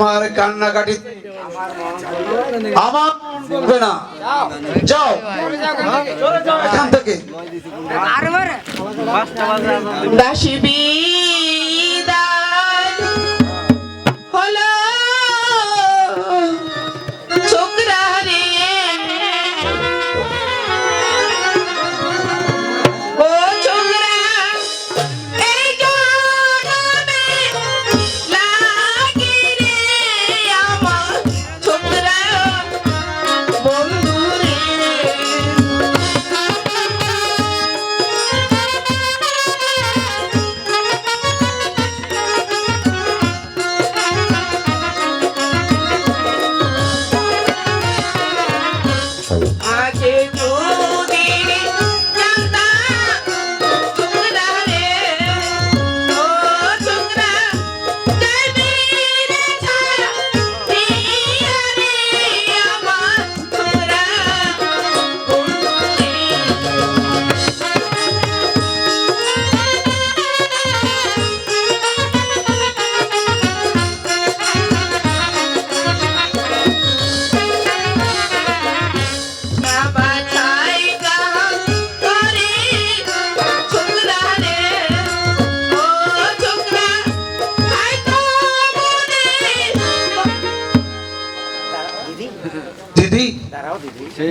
তোমার কান্নাকাটি। আমার মন না। যাও। এখান থেকে। দাসী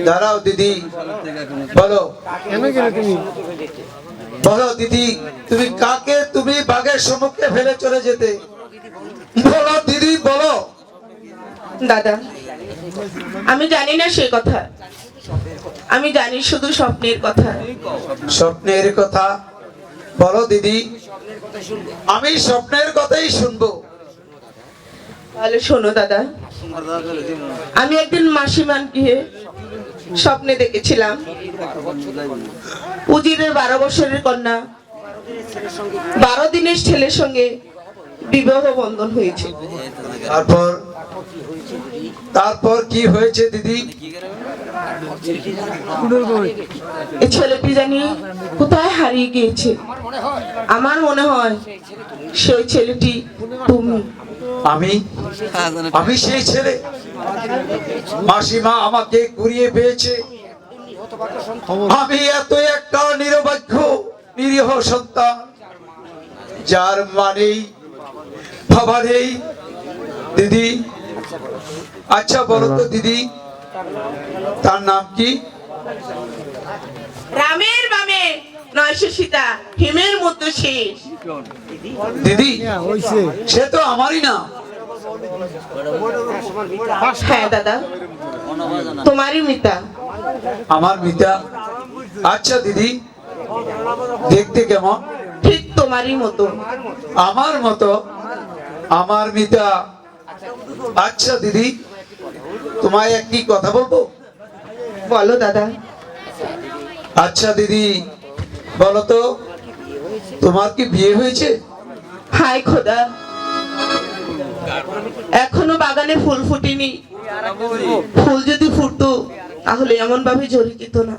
দাঁড়াও দিদি। বলো। বলো দিদি তুমি কাকে তুমি বাঘের সম্মুখে ফেলে চলে যেতে? বলো দিদি বলো। দাদা আমি জানি না সে কথা। আমি জানি শুধু স্বপ্নের কথা। স্বপ্নের কথা। বলো দিদি। আমি স্বপ্নের কথাই শুনব। তাহলে শোনো দাদা। আমি একদিন মাসিমান গিয়ে স্বপ্নে দেখেছিলাম। উজিরের বারো বছরের কন্যা। বারো দিনের ছেলের সঙ্গে বিবাহ বন্ধন হয়েছে। তারপর তারপর কি হয়েছে দিদি? ছেলেটি জানি কোথায় হারিয়ে গিয়েছে? আমার মনে হয় সেই ছেলেটি তুমি। আমি আমি সেই ছেলে। মাসিমা আমাকে কুড়িয়ে পেয়েছে। আমি এত একটা নিরবাক্য নিরীহ সন্তান, যার মানেই বাবা নেই দিদি। আচ্ছা বলো তো, দিদি, তার নাম কি? রামের বামে। নয়শো সীতা হিমের মধ্যে শেষ দিদি সে তো আমারই না। হ্যাঁ দাদা। তোমারই মিতা। আমার মিতা। আচ্ছা দিদি দেখতে কেমন? ঠিক তোমারই মতো। আমার মতো। আমার মিতা। আচ্ছা দিদি তোমায় একটি কথা বলব? বলো দাদা। আচ্ছা দিদি বলো তো তোমার কি বিয়ে হয়েছে? হায় খোদা। এখনও বাগানে ফুল ফুটেনি। ফুল যদি ফুটতো তাহলে এমন ভাবে ঝরে যেত না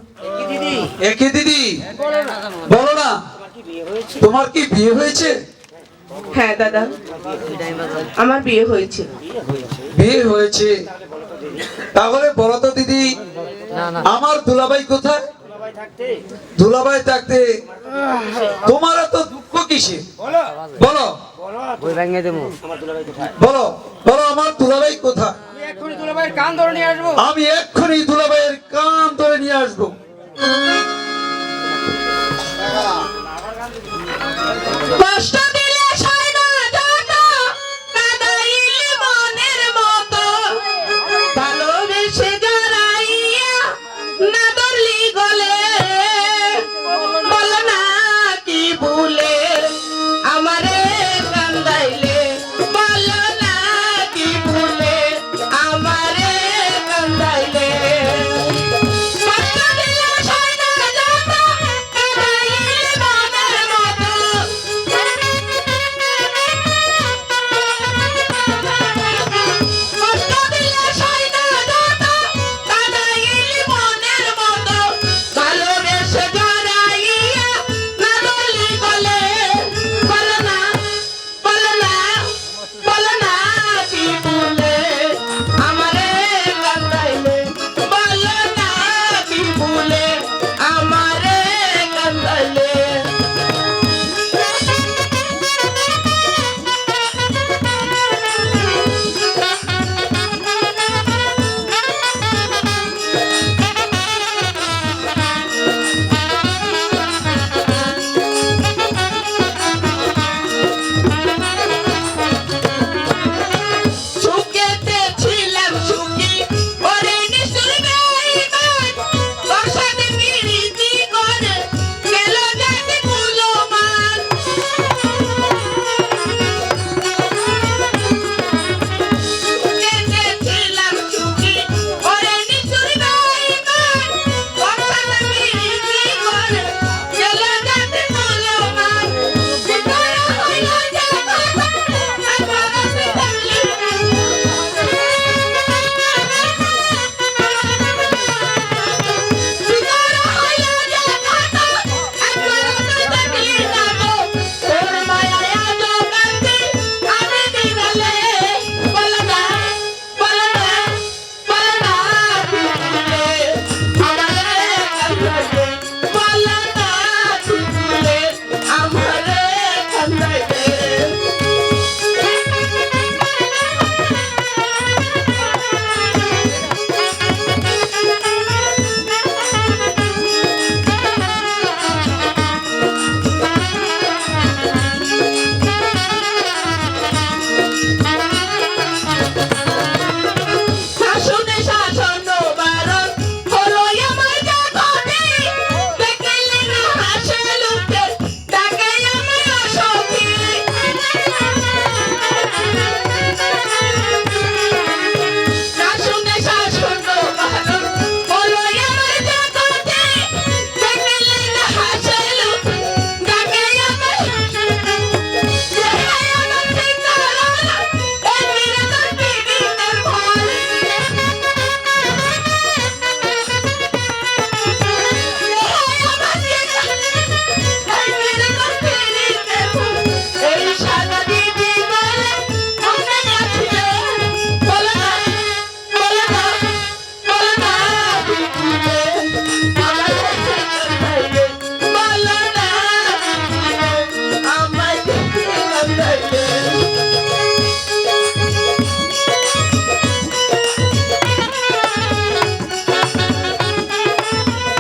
একে দিদি? বলো না। তোমার কি বিয়ে হয়েছে? হ্যাঁ দাদা আমার বিয়ে হয়েছে। বিয়ে হয়েছে। তাহলে বলো তো দিদি আমার দুলাভাই কোথায়? দুলাভাই থাকতে? তোমার তো দুঃখ কিসে? বলো। বলো। বলো। আমার দুলাভাই কোথায়? এক্ষুনি দুলা ভাইয়ের কান ধরে নিয়ে আসব। আমি এক্ষুনি দুলাভাইয়ের কান ধরে নিয়ে আসব। কষ্ট